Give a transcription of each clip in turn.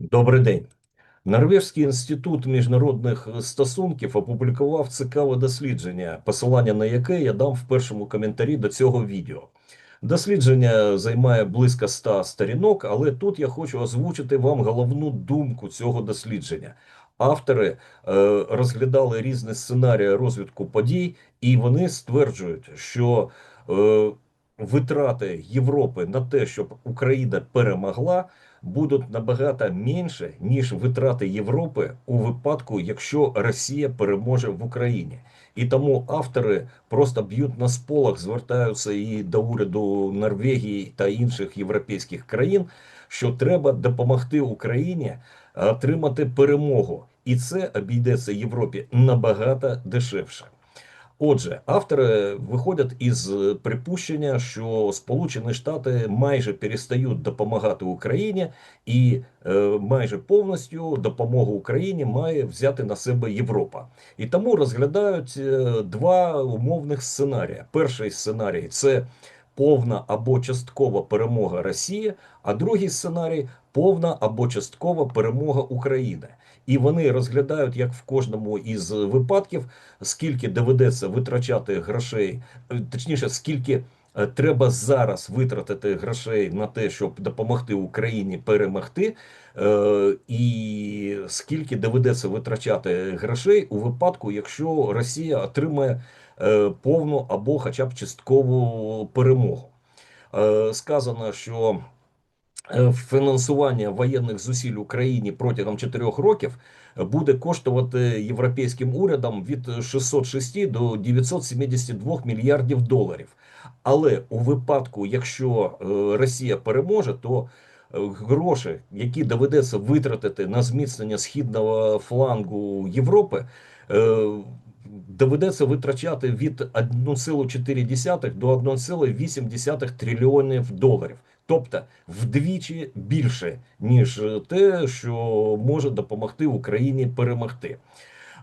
Добрий день. Норвезький інститут міжнародних стосунків опублікував цікаве дослідження, посилання на яке я дам в першому коментарі до цього відео. Дослідження займає близько 100 сторінок, але тут я хочу озвучити вам головну думку цього дослідження. Автори е, розглядали різні сценарії розвитку подій, і вони стверджують, що е, витрати Європи на те, щоб Україна перемогла, будуть набагато менше, ніж витрати Європи у випадку, якщо Росія переможе в Україні. І тому автори просто б'ють на сполох, звертаються і до уряду Норвегії та інших європейських країн, що треба допомогти Україні отримати перемогу, і це обійдеться Європі набагато дешевше. Отже, автори виходять із припущення, що Сполучені Штати майже перестають допомагати Україні, і е, майже повністю допомогу Україні має взяти на себе Європа. І тому розглядають е, два умовних сценарії. Перший сценарій це повна або часткова перемога Росії, а другий сценарій повна або часткова перемога України. І вони розглядають, як в кожному із випадків, скільки доведеться витрачати грошей, е, точніше, скільки е, треба зараз витратити грошей на те, щоб допомогти Україні перемогти, е, і скільки доведеться витрачати грошей у випадку, якщо Росія отримає повну або хоча б часткову перемогу. Сказано, що фінансування воєнних зусиль Україні протягом 4 років буде коштувати європейським урядам від 606 до 972 мільярдів доларів. Але у випадку, якщо е, Росія переможе, то е, гроші, які доведеться витратити на зміцнення східного флангу Європи, доведеться витрачати від 1,4 до 1,8 трильйонів доларів тобто вдвічі більше, ніж те, що може допомогти Україні перемогти.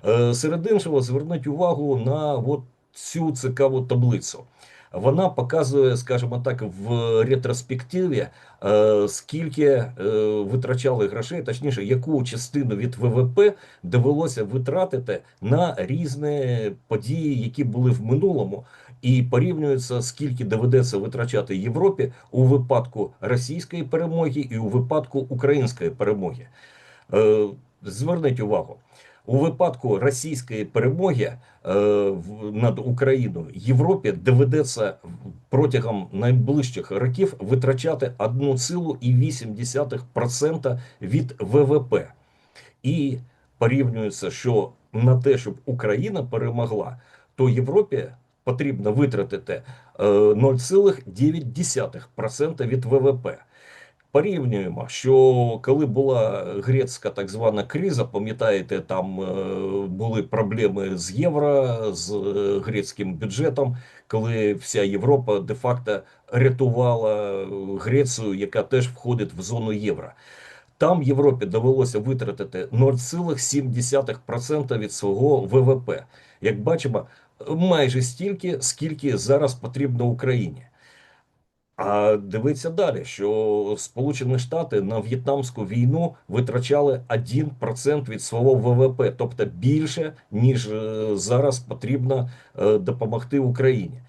Е, серед іншого, зверніть увагу на от цю цікаву таблицю. Вона показує, скажімо так, в ретроспективі, е, скільки е, витрачали грошей, точніше, яку частину від ВВП довелося витратити на різні події, які були в минулому, і порівнюється, скільки доведеться витрачати Європі у випадку російської перемоги і у випадку української перемоги. Е, зверніть увагу. У випадку російської перемоги е, над Україною Європі доведеться протягом найближчих років витрачати 1,8% від ВВП, і порівнюється, що на те, щоб Україна перемогла, то Європі потрібно витратити 0,9% е, від ВВП. Порівнюємо, що коли була грецька так звана криза, пам'ятаєте, там е, були проблеми з євро, з е, грецьким бюджетом, коли вся Європа де-факто рятувала Грецію, яка теж входить в зону євро. Там Європі довелося витратити 0,7% від свого ВВП. Як бачимо, майже стільки, скільки зараз потрібно Україні. А дивиться далі, що Сполучені Штати на В'єтнамську війну витрачали 1% від свого ВВП, тобто більше, ніж е, зараз потрібно е, допомогти Україні.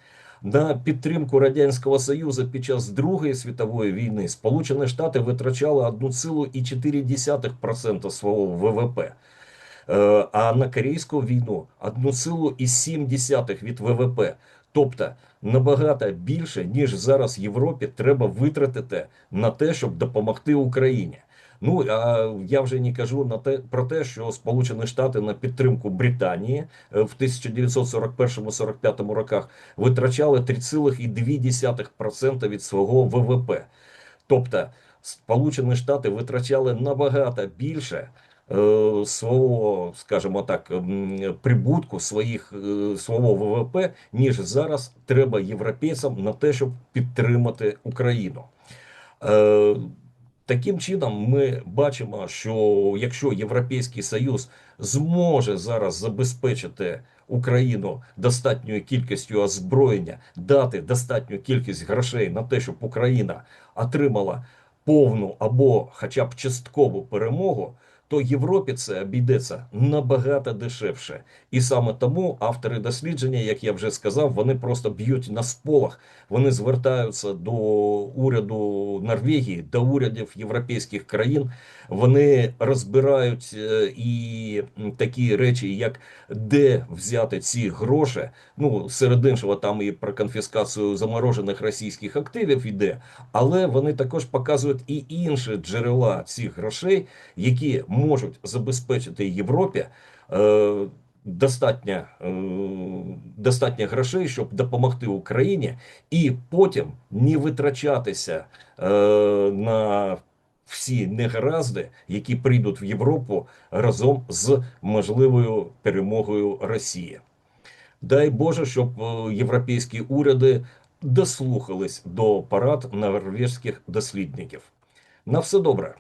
На підтримку радянського союзу під час Другої світової війни Сполучені Штати витрачали 1,4% свого ВВП. Е, а на корейську війну 1,7 від ВВП. Тобто набагато більше ніж зараз Європі треба витратити на те, щоб допомогти Україні. Ну а я вже не кажу на те про те, що Сполучені Штати на підтримку Британії е, в 1941-45 роках витрачали 3,2% від свого ВВП. Тобто Сполучені Штати витрачали набагато більше. Е, свого, скажімо так, прибутку своїх е, свого ВВП, ніж зараз треба європейцям на те, щоб підтримати Україну. Е, таким чином, ми бачимо, що якщо Європейський Союз зможе зараз забезпечити Україну достатньою кількістю озброєння, дати достатню кількість грошей на те, щоб Україна отримала повну або хоча б часткову перемогу, то Європі це обійдеться набагато дешевше. І саме тому автори дослідження, як я вже сказав, вони просто б'ють на сполох. Вони звертаються до уряду Норвегії, до урядів європейських країн. Вони розбирають е, і такі речі, як де взяти ці гроші. Ну, серед іншого, там і про конфіскацію заморожених російських активів йде, але вони також показують і інші джерела цих грошей, які можуть забезпечити Європі е, достатньо, е, достатньо грошей, щоб допомогти Україні, і потім не витрачатися е, на всі негаразди, які прийдуть в Європу разом з можливою перемогою Росії. Дай Боже, щоб е, європейські уряди дослухались до парад норвежських дослідників. На все добре.